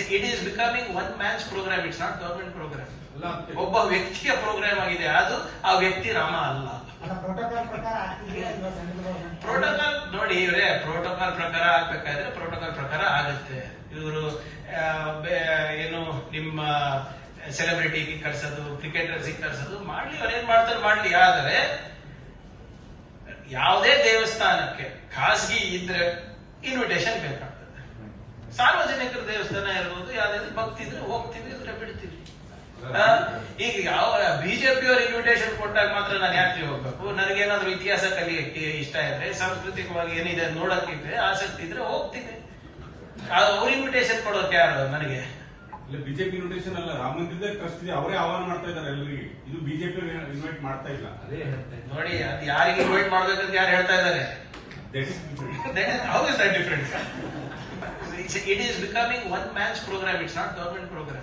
It is becoming one man's program it's not government program ಒಬ್ಬ ವ್ಯಕ್ತಿಯ program ಆಗಿದೆ. ಅದು ಆ ವ್ಯಕ್ತಿ ರಾಮ ಅಲ್ಲ. ಪ್ರೋಟೋಕಾಲ್ ನೋಡಿ ಇವರೇ ಪ್ರೋಟೋಕಾಲ್ ಪ್ರಕಾರ ಆಗ್ಬೇಕಾದ್ರೆ ಪ್ರೋಟೋಕಾಲ್ ಪ್ರಕಾರ ಆಗುತ್ತೆ. ಇವರು ಏನು ನಿಮ್ಮ ಸೆಲೆಬ್ರಿಟಿಗೆ ಕರ್ಸೋದು ಕ್ರಿಕೆಟರ್ಸಿಗೆ ಕರ್ಸೋದು ಮಾಡ್ಲಿ ಅವ್ರು ಏನ್ ಮಾಡ್ತಾರೆ ಮಾಡ್ಲಿ. ಆದರೆ ಯಾವುದೇ ದೇವಸ್ಥಾನಕ್ಕೆ ಖಾಸಗಿ ಇದ್ರೆ ಇನ್ವಿಟೇಷನ್ ಬೇಕಾಗ್ತದೆ. ಸಾರ್ವಜನಿಕರ ದೇವಸ್ಥಾನ ಇರ್ಬೋದು ಯಾವ್ದಾದ್ರು ಭಕ್ತಿ ಇದ್ರೆ ಹೋಗ್ತೀವಿ ಅಂದ್ರೆ ಬಿಡ್ತೀವಿ ಈಗ ಯಾವ ಬಿಜೆಪಿ ಅವ್ರ ಇನ್ವಿಟೇಷನ್ ಕೊಟ್ಟಾಗ ಮಾತ್ರ ನಾನು ಯಾತ್ರೆ ಹೋಗ್ಬೇಕು? ನನಗೇನಾದ್ರೂ ಇತಿಹಾಸ ಕಲಿಯಕ್ಕೆ ಇಷ್ಟ ಇದ್ರೆ ಸಾಂಸ್ಕೃತಿಕವಾಗಿ ಏನಿದೆ ನೋಡಕ್ಕಿದ್ರೆ ಆಸಕ್ತಿ ಇದ್ರೆ ಹೋಗ್ತೀನಿ ಅವ್ರ ಇನ್ವಿಟೇಷನ್ ಕೊಡೋಕೆ ಯಾರು ನನಗೆ? ಇಲ್ಲ ಬಿಜೆಪಿ ಇನ್ವಿಟೇಷನ್ ಅಲ್ಲ ರಾಮ ಮಂದಿರದ ಟ್ರಸ್ಟ್ ಇದೆ ಅವರೇ ಆಹ್ವಾನ ಮಾಡ್ತಾ ಇದ್ದಾರೆ ಎಲ್ಲರಿಗೆ ಇದು ಬಿಜೆಪಿ ಇನ್ವೈಟ್ ಮಾಡ್ತಾ ಇಲ್ಲ. ಅದೇ. ನೋಡಿ ಅದು ಯಾರಿಗೆ ಇನ್ವೈಟ್ ಮಾಡ್ಬೇಕಂತ ಯಾರು ಹೇಳ್ತಾ ಇದ್ದಾರೆ? That is different. How is is that it is becoming one man's program it's not It's program government program.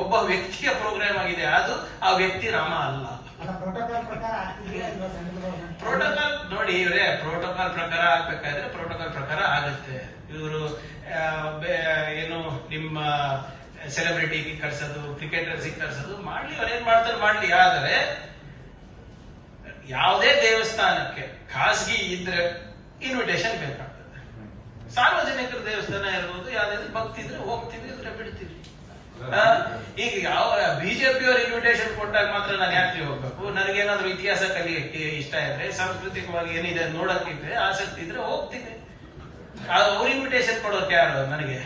ಒಬ್ಬ ವ್ಯಕ್ತಿಯ ಪ್ರೋಗ್ರಾಮ್ ಆಗಿದೆ ಅದು ಆ ವ್ಯಕ್ತಿ ರಾಮ ಅಲ್ಲ. ಪ್ರೋಟೋಕಾಲ್ ನೋಡಿ ಇವರೇ ಪ್ರೋಟೋಕಾಲ್ ಪ್ರಕಾರ ಆಗ್ಬೇಕಾದ್ರೆ ಪ್ರೋಟೋಕಾಲ್ ಪ್ರಕಾರ ಆಗುತ್ತೆ. ಇವರು ಏನು ನಿಮ್ಮ ಸೆಲೆಬ್ರಿಟಿಗೆ ಕರ್ಸೋದು ಕ್ರಿಕೆಟರ್ಸಿಗೆ ಕರ್ಸೋದು ಮಾಡ್ಲಿ ಅವ್ರು ಏನ್ ಮಾಡ್ತಾರೆ ಮಾಡ್ಲಿ. ಆದರೆ ಯಾವುದೇ ದೇವಸ್ಥಾನಕ್ಕೆ ಖಾಸಗಿ ಇದ್ರೆ ಇನ್ವಿಟೇಷನ್ ಬೇಕಾಗ್ತದೆ. ಸಾರ್ವಜನಿಕರ ದೇವಸ್ಥಾನ ಇರ್ಬೋದು ಯಾವ್ದಾದ್ರು ಭಕ್ತಿದ್ರೆ ಹೋಗ್ತೀವಿ ಇದ್ರೆ ಬಿಡ್ತೀವಿ. ಈಗ ಯಾವ ಬಿಜೆಪಿ ಅವ್ರ ಇನ್ವಿಟೇಷನ್ ಕೊಟ್ಟಾಗ ಮಾತ್ರ ನಾನು ಯಾಕೆ ಹೋಗ್ಬೇಕು? ನನಗೇನಾದ್ರೂ ಇತಿಹಾಸ ಕಲಿಯಕ್ಕೆ ಇಷ್ಟ ಇದ್ರೆ ಸಾಂಸ್ಕೃತಿಕವಾಗಿ ಏನಿದೆ ನೋಡಕ್ಕಿದ್ರೆ ಆಸಕ್ತಿ ಇದ್ರೆ ಹೋಗ್ತೀನಿ. ಅವ್ರ ಇನ್ವಿಟೇಷನ್ ಕೊಡೋಕೆ ಯಾರು ನನಗೆ?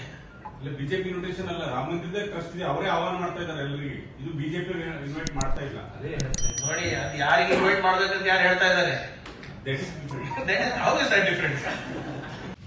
ಇಲ್ಲ ಬಿಜೆಪಿ ಇನ್ವಿಟೇಷನ್ ಅಲ್ಲ ರಾಮ ಮಂದಿರದ ಟ್ರಸ್ಟ್ ಇದೆ. ಅವರೇ ಆಹ್ವಾನ ಮಾಡ್ತಾ ಇದ್ದಾರೆ ಎಲ್ಲರಿಗೆ ಇದು ಬಿಜೆಪಿ ಇನ್ವೈಟ್ ಮಾಡ್ತಾ ಇಲ್ಲ. ಅದೇ ನೋಡಿ ಅದು ಯಾರಿಗೆ ಇನ್ವೈಟ್ ಮಾಡ್ಬೇಕಂತ ಯಾರು ಹೇಳ್ತಾ ಇದ್ದಾರೆ? That is different. how is that different?